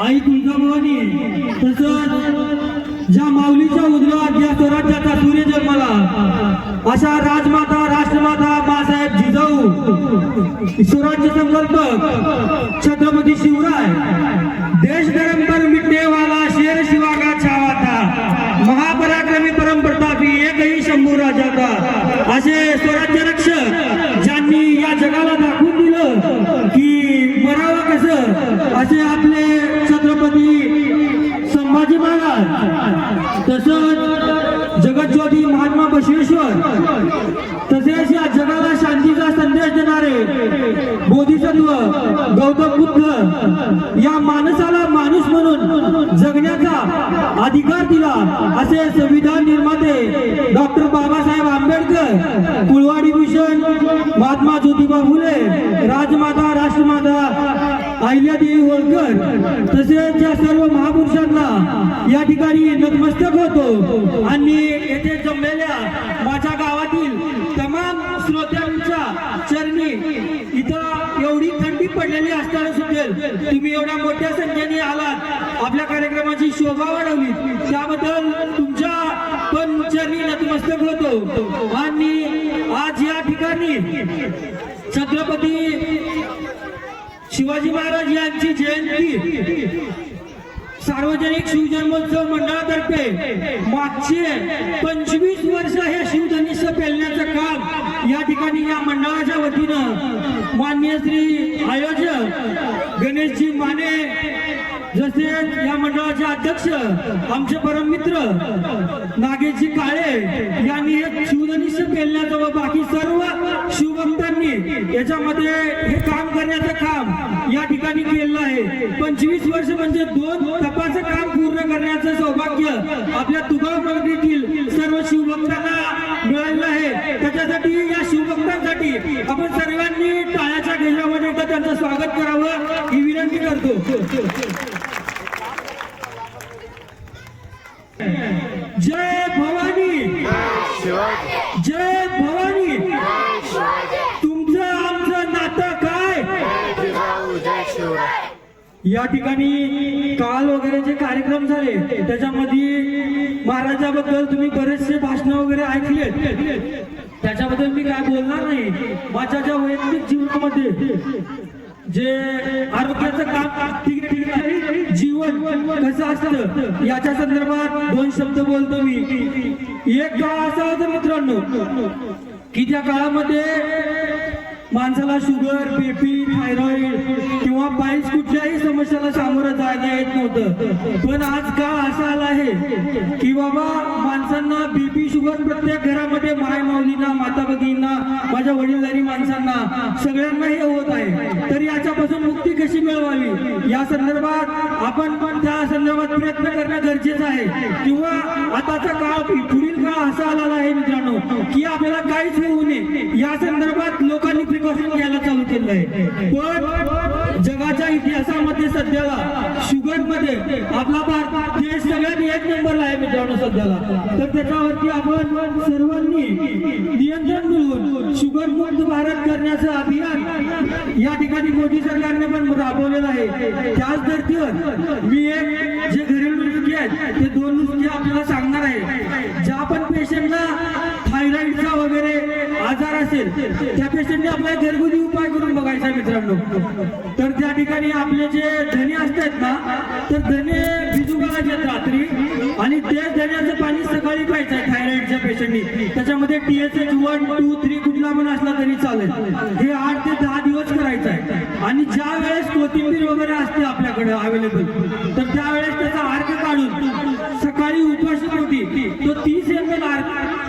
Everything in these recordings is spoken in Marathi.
आई तुळजाभवानी तसंच ज्या माऊलीच्या उदरात ज्या स्वराज्याचा सूर्य जन्माला अशा राजमाता राष्ट्रमाता मासाहेब जिजाऊ स्वराज्य संकल्पक छत्रपती शिवराय देश धर्म पर मिटने वाला शेर शिवा का छावा था महापराक्रमी परम प्रतापी एकही शंभू राजा था असे स्वराज्य रक्षक ज्यांनी या जगाला दाखवून दिलं की मरावं कसं असे आपले छत्रपती संभाजी महाराज तसंच जगज्योती महात्मा बसवेश्वर तसेच या जगाला शांतीचा संदेश देणारे बोधिसत्व गौतम बुद्ध या माणसाला माणूस म्हणून जगण्याचा दिला असे संविधान निर्माते डॉक्टर बाबासाहेब आंबेडकर कुळवाडी भूषण महात्मा ज्योतिबा फुले राजमाता राष्ट्रमाता अहिल्यादेवी होळकर तसेच या सर्व महापुरुषांना या ठिकाणी नतमस्तक होतो. आणि येथे जमलेल्या माझ्या गावातील तमाम श्रोत्या चरणी इथं एवढी थंडी पडलेली असताना सुद्धा तुम्ही एवढ्या मोठ्या संख्येने आलात. आपल्या कार्यक्रमाची शोभा वाढवली त्याबद्दल तुमच्या पण चरणी नतमस्तक होतो. आणि आज या ठिकाणी छत्रपती शिवाजी महाराज यांची जयंती सार्वजनिक शिवजन्मोत्सव मंडळातर्फे मागचे पंचवीस वर्ष हे शिवधनुष्य पेलण्याचं काम या ठिकाणी या मंडळाच्या वतीनं माननीय श्री आयोजक गणेशजी माने जसे या मंडळाचे अध्यक्ष आमचे परम मित्र नागेशजी काळे यांनी हे शिवधनुष्य पेलण्याचं व बाकी सर्व शिवभक्तांनी याच्यामध्ये हे काम करण्याचं काम या ठिकाणी केलेलं आहे. पंचवीस वर्ष म्हणजे दोन तपाचं काम पूर्ण करण्याचं सौभाग्य आपल्या तुगाव प्रगतीतील सर्व शिवभक्तांना मिळालेलं आहे. त्याच्यासाठी या शिवभक्तांसाठी आपण सर्वांनी टाळ्याच्या गजरामध्ये एकदा त्यांचं स्वागत करावं ही विनंती करतो जय भवानी जय भवानी. तुमचं आमचं नातं काय? या ठिकाणी काल वगैरे जे कार्यक्रम झाले त्याच्यामध्ये महाराजाबद्दल तुम्ही बरेचसे भाषण वगैरे ऐकले. त्याच्याबद्दल मी काय बोलणार नाही. माझ्या ज्या वैयक्तिक जीवनामध्ये जे आरोग्याचं काम ठीक जीवन कसं असतं याच्या संदर्भात दोन शब्द बोलतो मी. एक काळ असा होता मित्रांनो. की त्या काळामध्ये? माणसाला शुगर बीपी थायरॉइड किंवा पायल्स कुठल्याही समस्याला सामोरं जायला येत नव्हतं. पण आज काळ असा आला आहे की बाबा माणसांना बीपी शुगर प्रत्येक घरामध्ये माय माऊलींना माता भगिनींना माझ्या वडीलधारी माणसांना सगळ्यांना हे होत आहे. तर याच्यापासून मुक्ती कशी मिळवावी? या संदर्भात आपण पण त्या संदर्भात प्रयत्न करणं गरजेचं आहे. किंवा आताचा काळ पुढील असा आलेला आहे मित्रांनो की आपल्याला काहीच होऊ नये. या संदर्भात लोकांनी प्रिकॉशन घ्यायला चालू केलं आहे. पण जगाच्या इतिहासामध्ये सध्याला शुगरमध्ये आपला भारत देश सगळ्यात एक नंबरला आहे मित्रांनो सध्याला. तर त्याच्यावरती आपण सर्वांनी नियंत्रण मिळवून शुगर मुक्त भारत करण्याचं अभियान या ठिकाणी मोदी सरकारने पण राबवलेलं आहे. त्याच धर्तीवर मी एक जे घरेलू आहेत. ते दोन नुसके आपल्याला सांगणार आहे ज्या पण पेशंटला थायरॉइडचा वगैरे आजार असेल त्या पेशंटने आपला घरगुती उपाय करून बघायचा मित्रांनो. तर त्या ठिकाणी आपले जे धने असतात ना तर धने भिजू घालायचे रात्री. आणि ते धण्याचं पाणी सकाळी प्यायचं आहे थायरॉइडच्या पेशंटनी त्याच्यामध्ये टीएसएच वन टू थ्री कुठला पण असला तरी चालेल. हे आठ ते दहा दिवस करायचं आहे. आणि ज्या वेळेस कोथिंबीर वगैरे असते आपल्याकडे अवेलेबल तर त्यावेळेस त्याचा अर्क काढून सकाळी उपाशी पोटी तो तीस एम एल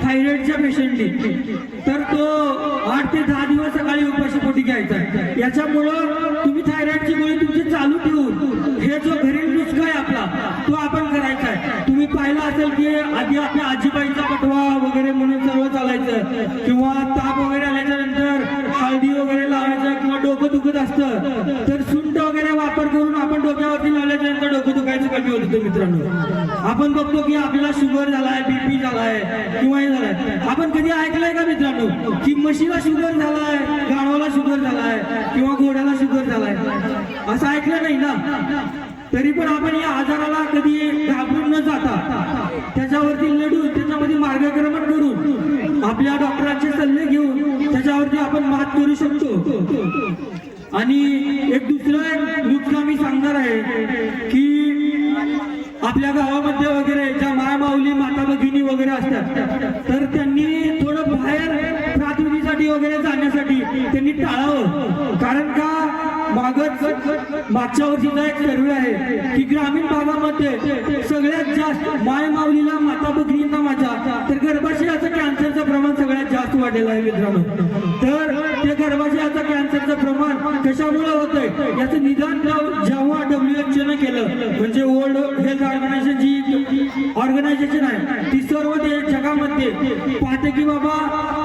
थायरॉइडच्या पेशंटनी तर तो आठ ते दहा दिवस सकाळी उपाशी पोटी घ्यायचा. याच्यामुळं तुम्ही थायरॉइडची गोळी तुमची चालू ठेवून हे जो घरेलू नुसका आहे आपला तो आपण करायचा आहे. तुम्ही पाहिलं असेल की आधी आपल्या आजीबाईचा पटवा वगैरे म्हणून सर्व चालायचं किंवा ताप वगैरे आल्याच्यानंतर हळदी वगैरे लावायचं किंवा डोकं दुखत असतं तर सुंठ वगैरे वापर करून आपण डोक्यावरती लावल्याच्या नंतर डोकं दुखायचं मित्रांनो. आपण बघतो की आपल्याला शुगर झालाय बीपी झालाय किंवा हे झालाय. आपण कधी ऐकलंय का मित्रांनो? की म्हशीला शुगर झालाय गाढवाला शुगर झालाय किंवा घोड्याला शुगर झालाय? असं ऐकलं नाही ना? तरी पण आपण या आजाराला कधी घाबरून न जाता त्याच्यावरती लढून त्याच्यामध्ये मार्गक्रमण करून आपल्या डॉक्टरांचे सल्ले घेऊन त्याच्यावरती आपण मात करू शकतो. आणि एक दुसरं एक नुकसान मी सांगणार आहे की आपल्या गावामध्ये वगैरे ज्या माय माऊली माता भगिनी वगैरे असतात तर त्यांनी थोडं बाहेर प्राथमिकीसाठी वगैरे जाण्यासाठी त्यांनी टाळावं. कारण का? मागच मागच्या वर्षीचा एक सर्वे आहे की ग्रामीण भागामध्ये सगळ्यात जास्त माय माऊलीला माता भगिनींना माझ्या तर गर्भाशयाचं कॅन्सरचं प्रमाण सगळ्यात जास्त वाढलेलं आहे मित्रांनो. तर गर्भाशयाचं कॅन्सरचं प्रमाण कशामुळे होतंय? याचं निदान जेव्हा- डब्ल्यू एच ने केलं. म्हणजे वर्ल्ड हेल्थ ऑर्गनायझेशन जी ऑर्गनायझेशन आहे ती सर्व जगामध्ये पाहते की बाबा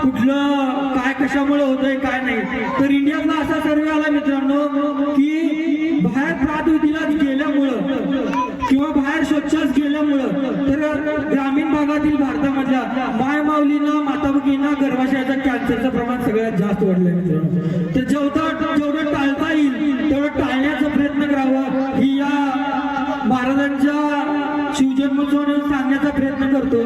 कुठलं काय कशामुळे होतंय काय नाही. तर इंडियातला असा सर्वे आला मित्रांनो की बाहेर प्रातिनिधीला गेल्यामुळं किंवा बाहेर स्वच्छच गेल्यामुळं तर ग्रामीण भागातील भारतामधल्या माय माऊलींना माता भगिनींना गर्भाशयाच्या कॅन्सरचं प्रमाण सगळ्यात जास्त वाढलंय. मित्रांनो तर जेवढं जेवढं टाळता येईल तेवढं टाळण्याचा प्रयत्न करावा ही या महाराजांच्या शिवजन्मोत्सव सांगण्याचा प्रयत्न करतो.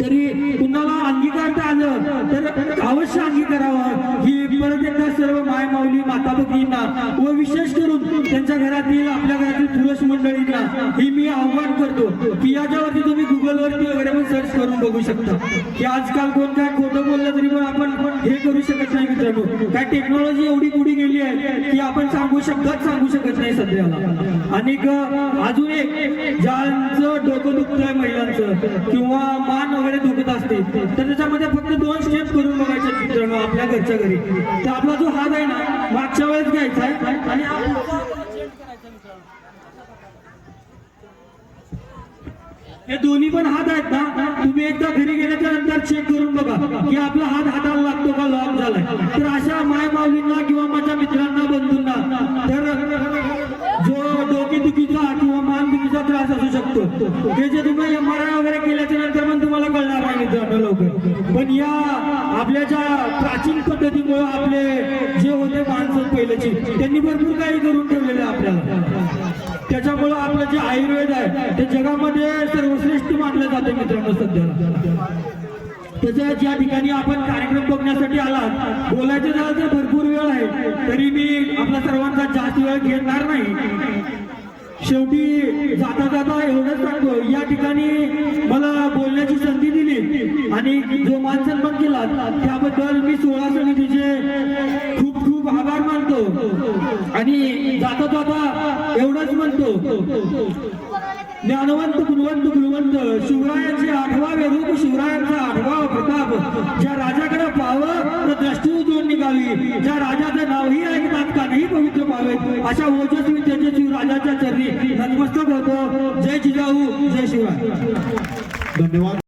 तरी कुणाला अंगीकारता आलं तर अवश्य अंगीकारावा ही परत एकदा सर्व माय माऊली माता भगिनींना व विशेष करून त्यांच्या घरातील आपल्या घरातील पुरुष मंडळींना ही मी आव्हान करतो की याच्यावरती तुम्ही गुगल वरती वगैरे पण सर्च करून बघू शकता. की आजकाल कोण काय खोटं बोललं तरी पण आपण हे करू शकत नाही मित्रांनो. काय टेक्नॉलॉजी एवढी पुढे गेली आहे की आपण सांगू शब्दात सांगू शकत नाही सध्याला. आणि अजून एक ज्यांचं डोकं दुखतंय महिलांचं किंवा मान वगैरे दुखत असते तर त्याच्यामध्ये फक्त दोन स्टेप करून बघायचे मित्रांनो आपल्या घरच्या घरी. तर आपला जो हात आहे ना मागच्या वेळेस घ्यायचा आहे. आणि हे दोन्ही पण हात आहेत ना तुम्ही एकदा घरी गेल्याच्यानंतर चेक करून बघा की आपला हात हाताला लागतो का लॉक झालाय. तर अशा माय माऊलींना किंवा माझ्या मित्रांना बंधूंना तर जो डोकेदुखीचा किंवा मानदुखीचा त्रास असू शकतो ते जे तुम्ही एम आर आय वगैरे केल्याच्यानंतर पण तुम्हाला कळणार लवकर. पण या आपल्या ज्या प्राचीन पद्धतीमुळे आपले जे होते माणसं पहिल्याची त्यांनी भरपूर काही करून ठेवलेलं आहे आपल्याला. त्याच्यामुळं आपलं जे आयुर्वेद आहे ते जगामध्ये सर्वश्रेष्ठ मानलं जातं मित्रांनो सध्या. त्याच्या ज्या ठिकाणी आपण कार्यक्रम बघण्यासाठी आलात बोलायचं झालं तर भरपूर वेळ आहे. तरी मी आपला सर्वांचा जास्त वेळ घेणार नाही. शेवटी जाता जाता एवढंच सांगतो. या ठिकाणी मला बोलण्याची संधी दिली आणि जो मान सन्मान केला त्याबद्दल मी सोळा समितीचे खूप खूप आभार मानतो. आणि जाता जाता एवढंच म्हणतो. ज्ञानवंत गुणवंत गुणवंत शिवरायांचे आठवावे रूप शिवरायांचा आठवा प्रताप. ज्या राजाकडे पाहावं तर दृष्टी उजळून निघावी. ज्या राजाचं नावही ऐकतात नाही पवित्र पावे अशा ओजस्वी तेजस्वी राजाच्या चरणी नतमस्तक होतो जय जिजाऊ जय शिवराय. धन्यवाद.